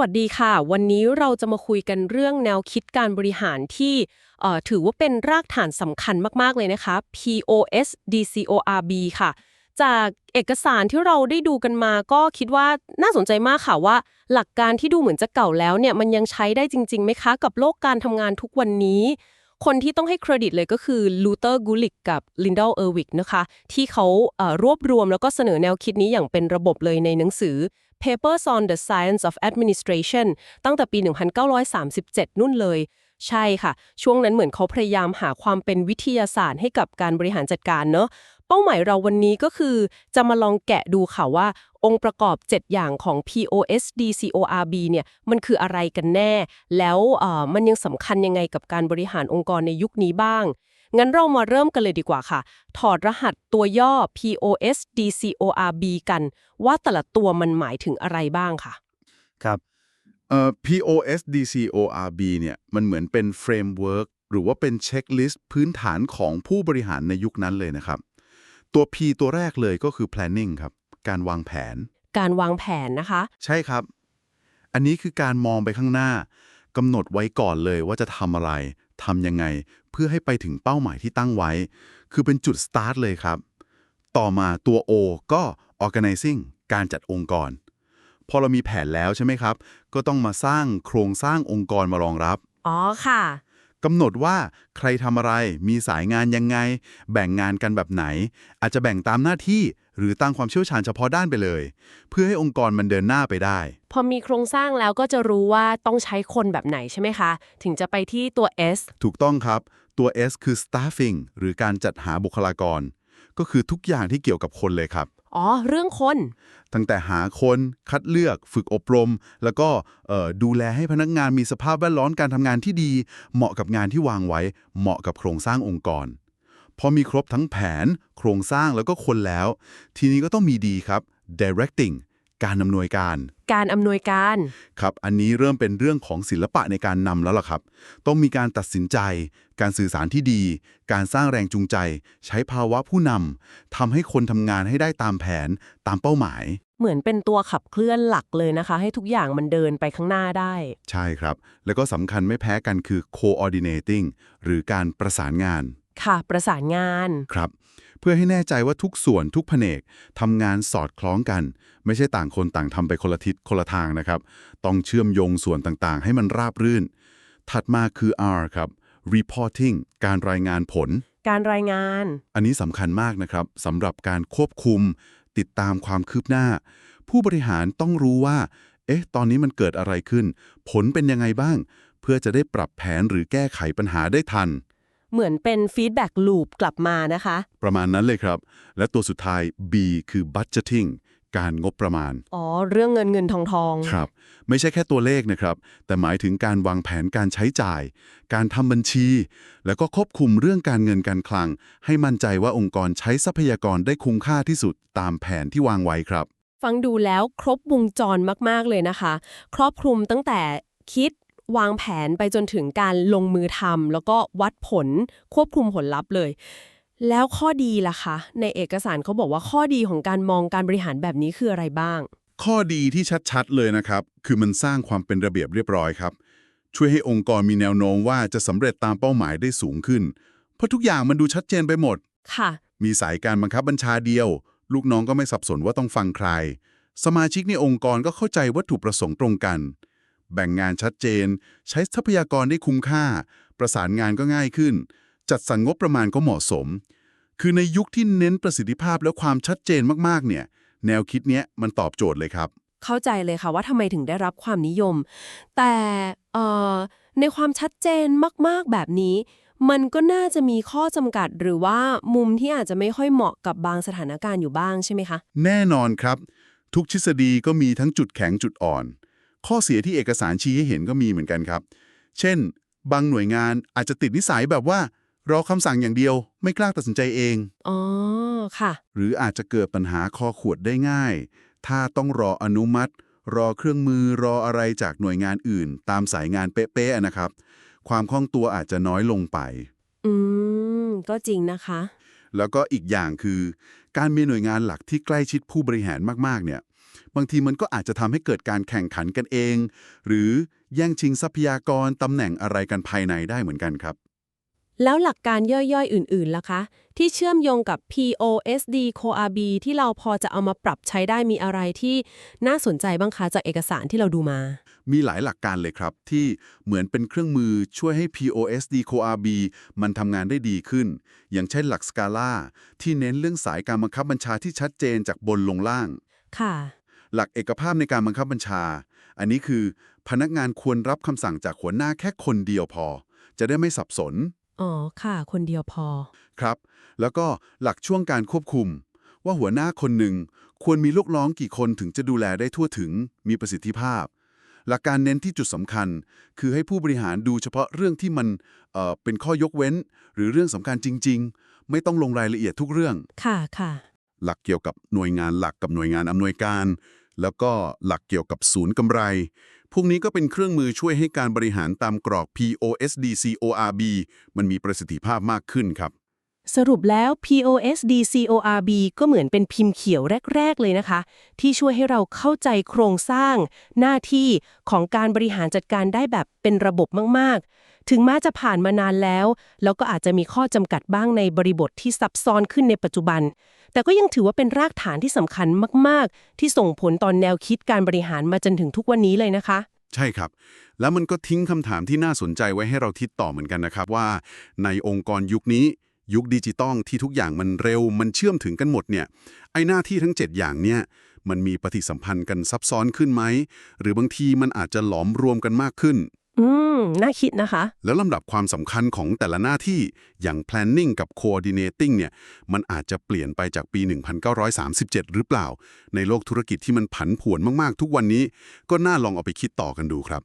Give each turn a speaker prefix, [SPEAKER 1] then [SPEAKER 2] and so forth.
[SPEAKER 1] วัสดีค่ะ วันนี้เราจะมาคุยกันเรื่องแนวคิดการบริหารที่ถือว่าเป็นรากฐานสำคัญมาก ๆ เลยนะคะ POS DCORB ค่ะ จากเอกสารที่เราได้ดูกันมาก็คิดว่าน่าสนใจมากค่ะว่า หลักการที่ดูเหมือนจะเก่าแล้วเนี่ยมันยังใช้ได้จริงๆไหมคะ กับโลกการทำงานทุกวันนี้ คนที่ต้องให้เครดิตเลยก็คือลูเตอร์กูลิกกับลินด l ลเออร์วิกนะคะ ที่เขารวบรวมแล้วก็เสนอแนวคิดนี้อย่างเป็นระบบเลยในหนังสือ Papers on the Science of Administration ตั้งแต่ปี 1937 นู่นเลย ใช่ค่ะ ช่วงนั้นเหมือนเขาพยายามหาความเป็นวิทยาศาสตร์ให้กับการบริหารจัดการเนอะเป้าหมายเราวันนี้ก็คือจะมาลองแกะดูค่ะว่า องค์ประกอบ 7 อย่างของ POSD CORB เนี่ยมันคืออะไรกันแน่ แล้วมันยังสำคัญยังไงกับการบริหารองค์กรในยุคนี้บ้าง งั้นเรามาเริ่มกันเลยดีกว่าค่ะ ถอดรหัสตัวย่อ POSD CORB กัน ว่าแต่ละตัวมันหมายถึงอะไรบ้างค่ะ
[SPEAKER 2] ครับเอ่อ POSDCORB เนี่ยมันเหมือนเป็นเฟรมเวิร์กหรือว่าเป็นเช็คลิสต์พื้นฐานของผู้บริหารในยุคนั้นเลยนะครับ ตัว P ตัวแรกเลยก็คือ planning ครับ การวางแผน
[SPEAKER 1] การวางแผนนะคะ
[SPEAKER 2] ใช่ครับ อันนี้คือการมองไปข้างหน้ากำหนดไว้ก่อนเลยว่าจะทำอะไร ทำยังไง เพื่อให้ไปถึงเป้าหมายที่ตั้งไว้ คือเป็นจุดสตาร์ทเลยครับ ต่อมาตัว O ก็ organizing การจัดองค์กร พอเรามีแผนแล้วใช่ไหมครับ ก็ต้องมาสร้างโครงสร้างองค์กรมารองรับ
[SPEAKER 1] อ๋อค่ะ
[SPEAKER 2] กำหนดว่าใครทำอะไร มีสายงานยังไง แบ่งงานกันแบบไหน อาจจะแบ่งตามหน้าที่ หรือตั้งความเชี่ยวชาญเฉพาะด้านไปเลย เพื่อให้องค์กรมันเดินหน้าไปได้
[SPEAKER 1] พอมีโครงสร้างแล้วก็จะรู้ว่าต้องใช้คนแบบไหนใช่ไหมคะ ถึงจะไปที่ตัว S
[SPEAKER 2] ถูกต้องครับ ตัว S คือ staffing หรือการจัดหาบุคลากร ก็คือทุกอย่างที่เกี่ยวกับคนเลยครับ
[SPEAKER 1] อ๋อ เรื่องคน
[SPEAKER 2] ตั้งแต่หาคนคัดเลือกฝึกอบรม แล้วก็ดูแลให้พนักงานมีสภาพแวดล้อมการทำงานที่ดี เหมาะกับงานที่วางไว้ เหมาะกับโครงสร้างองค์กร พอมีครบทั้งแผน โครงสร้างแล้วก็คนแล้ว ทีนี้ก็ต้องมีดีครับ directing การอำนวยการ
[SPEAKER 1] การอำนวยการ
[SPEAKER 2] ครับ อันนี้เริ่มเป็นเรื่องของศิลปะในการนำแล้วล่ะครับ ต้องมีการตัดสินใจ การสื่อสารที่ดี การสร้างแรงจูงใจ ใช้ภาวะผู้นำทำให้คนทำงานให้ได้ตามแผนตามเป้าหมาย
[SPEAKER 1] เหมือนเป็นตัวขับเคลื่อนหลักเลยนะคะ ให้ทุกอย่างมันเดินไปข้างหน้าได้
[SPEAKER 2] ใช่ครับ แล้วก็สำคัญไม่แพ้กันคือ coordinating หรือการประสานงาน
[SPEAKER 1] ค่ะ ประสานงาน
[SPEAKER 2] ครับเพื่อให้แน่ใจว่าทุกส่วนทุกแผนกทำงานสอดคล้องกัน ไม่ใช่ต่างคนต่างทำไปคนละทิศคนละทางนะครับ ต้องเชื่อมโยงส่วนต่างๆ ให้มันราบรื่น ถัดมาคือ R ครับ reporting การรายงานผล
[SPEAKER 1] การรายงาน
[SPEAKER 2] อันนี้สำคัญมากนะครับสำหรับการควบคุม ติดตามความคืบหน้า ผู้บริหารต้องรู้ว่า เอ๊ะ ตอนนี้มันเกิดอะไรขึ้น ผลเป็นยังไงบ้าง เพื่อจะได้ปรับแผนหรือแก้ไขปัญหาได้ทัน
[SPEAKER 1] เหมือนเป็นฟีดแบ็กลูปกลับมานะคะ
[SPEAKER 2] ประมาณนั้นเลยครับ และตัวสุดท้าย B คือ budgeting การงบประมาณ
[SPEAKER 1] อ๋อ เรื่องเงินเงินทองทอง
[SPEAKER 2] ครับ ไม่ใช่แค่ตัวเลขนะครับ แต่หมายถึงการวางแผนการใช้จ่าย การทำบัญชี แล้วก็ควบคุมเรื่องการเงินการคลัง ให้มั่นใจว่าองค์กรใช้ทรัพยากรได้คุ้มค่าที่สุดตามแผนที่วางไว้ครับ
[SPEAKER 1] ฟังดูแล้วครบวงจรมาก ๆ เลยนะคะ ครอบคลุมตั้งแต่คิด วางแผนไปจนถึงการลงมือทำแล้วก็วัดผลควบคุมผลลัพธ์เลย แล้วข้อดีล่ะคะ ในเอกสารเขาบอกว่าข้อดีของการมองการบริหารแบบนี้คืออะไรบ้าง
[SPEAKER 2] ข้อดีที่ชัดๆเลยนะครับ คือมันสร้างความเป็นระเบียบเรียบร้อยครับ ช่วยให้องค์กรมีแนวโน้มว่าจะสำเร็จตามเป้าหมายได้สูงขึ้น เพราะทุกอย่างมันดูชัดเจนไปหมด
[SPEAKER 1] ค่ะ
[SPEAKER 2] มีสายการบังคับบัญชาเดียว ลูกน้องก็ไม่สับสนว่าต้องฟังใคร สมาชิกในองค์กรก็เข้าใจวัตถุประสงค์ตรงกัน แบ่งงานชัดเจน ใช้ทรัพยากรได้คุ้มค่า ประสานงานก็ง่ายขึ้น จัดสรรงบประมาณก็เหมาะสม คือในยุคที่เน้นประสิทธิภาพและความชัดเจนมากๆ เนี่ย แนวคิดเนี้ยมันตอบโจทย์เลยครับ
[SPEAKER 1] เข้าใจเลยค่ะว่าทำไมถึงได้รับความนิยม แต่เอ่อในความชัดเจนมากๆแบบนี้มันก็น่าจะมีข้อจำกัดหรือว่ามุมที่อาจจะไม่ค่อยเหมาะกับบางสถานการณ์อยู่บ้างใช่ไหมคะ
[SPEAKER 2] แน่นอนครับ ทุกทฤษฎีก็มีทั้งจุดแข็งจุดอ่อน ข้อเสียที่เอกสารชี้ให้เห็นก็มีเหมือนกันครับ เช่น บางหน่วยงานอาจจะติดนิสัยแบบว่ารอคำสั่งอย่างเดียวไม่กล้าตัดสินใจเอง
[SPEAKER 1] อ๋อ ค่ะ
[SPEAKER 2] หรืออาจจะเกิดปัญหาคอขวดได้ง่าย ถ้าต้องรออนุมัติ รอเครื่องมือรออะไรจากหน่วยงานอื่น ตามสายงานเป๊ะๆนะครับ ความคล่องตัวอาจจะน้อยลงไป
[SPEAKER 1] อืม ก็จริงนะคะ
[SPEAKER 2] แล้วก็อีกอย่างคือ การมีหน่วยงานหลักที่ใกล้ชิดผู้บริหารมากๆเนี่ย บางทีมันก็อาจจะทำให้เกิดการแข่งขันกันเอง หรือแย่งชิงทรัพยากรตำแหน่งอะไรกันภายในได้เหมือนกันครับ
[SPEAKER 1] แล้วหลักการย่อยๆ อื่นๆล่ะคะ ที่เชื่อมโยงกับ POSD CoRB ที่เราพอจะเอามาปรับใช้ได้มีอะไรที่น่าสนใจบ้างคะจากเอกสารที่เราดูมา
[SPEAKER 2] มีหลายหลักการเลยครับ ที่เหมือนเป็นเครื่องมือช่วยให้ POSD CoRB มันทำงานได้ดีขึ้น อย่างเช่นหลักสกาล่าที่เน้นเรื่องสายการบังคับบัญชาที่ชัดเจนจากบนลงล่าง
[SPEAKER 1] ค่ะ
[SPEAKER 2] หลักเอกภาพในการบังคับบัญชา อันนี้คือพนักงานควรรับคำสั่งจากหัวหน้าแค่คนเดียวพอ จะได้ไม่สับสน
[SPEAKER 1] อ๋อ ค่ะ คนเดียวพอ
[SPEAKER 2] ครับ แล้วก็หลักช่วงการควบคุม ว่าหัวหน้าคนหนึ่งควรมีลูกน้องกี่คนถึงจะดูแลได้ทั่วถึง มีประสิทธิภาพ หลักการเน้นที่จุดสำคัญ คือให้ผู้บริหารดูเฉพาะเรื่องที่มันเอ่อเป็นข้อยกเว้น หรือเรื่องสำคัญจริง ๆ ไม่ต้องลงรายละเอียดทุกเรื่อง
[SPEAKER 1] ค่ะค่ะ
[SPEAKER 2] หลักเกี่ยวกับหน่วยงานหลักกับหน่วยงานอำนวยการ แล้วก็หลักเกี่ยวกับศูนย์กำไร พวกนี้ก็เป็นเครื่องมือช่วยให้การบริหารตามกรอบ POSD CORB มันมีประสิทธิภาพมากขึ้นครับ
[SPEAKER 1] สรุปแล้ว POSD CORB ก็เหมือนเป็นพิมพ์เขียวแรก ๆ เลยนะคะ ที่ช่วยให้เราเข้าใจโครงสร้าง หน้าที่ของการบริหารจัดการได้แบบเป็นระบบมาก ถึงแม้จะผ่านมานานแล้ว แล้วก็อาจจะมีข้อจำกัดบ้างในบริบทที่ซับซ้อนขึ้นในปัจจุบัน แต่ก็ยังถือว่าเป็นรากฐานที่สำคัญมาก ๆ ที่ส่งผลตอนแนวคิดการบริหารมาจนถึงทุกวันนี้เลยนะคะ
[SPEAKER 2] ใช่ครับ แล้วมันก็ทิ้งคำถามที่น่าสนใจไว้ให้เราคิดต่อเหมือนกันนะครับว่า ในองค์กรยุคนี้ยุคดิจิตอลที่ทุกอย่างมันเร็วมันเชื่อมถึงกันหมดเนี่ยไอ้หน้าที่ทั้ง 7 อย่างเนี่ยมันมีปฏิสัมพันธ์กันซับซ้อนขึ้นไหม หรือบางทีมันอาจจะหลอมรวมกันมากขึ้น
[SPEAKER 1] อืม น่าคิดนะคะ
[SPEAKER 2] แล้วลำดับความสำคัญของแต่ละหน้าที่อย่าง planning กับ coordinating เนี่ย มันอาจจะเปลี่ยนไปจากปี 1937 หรือเปล่า ในโลกธุรกิจที่มันผันผวนมากๆ ทุกวันนี้ ก็น่าลองเอาไปคิดต่อกันดูครับ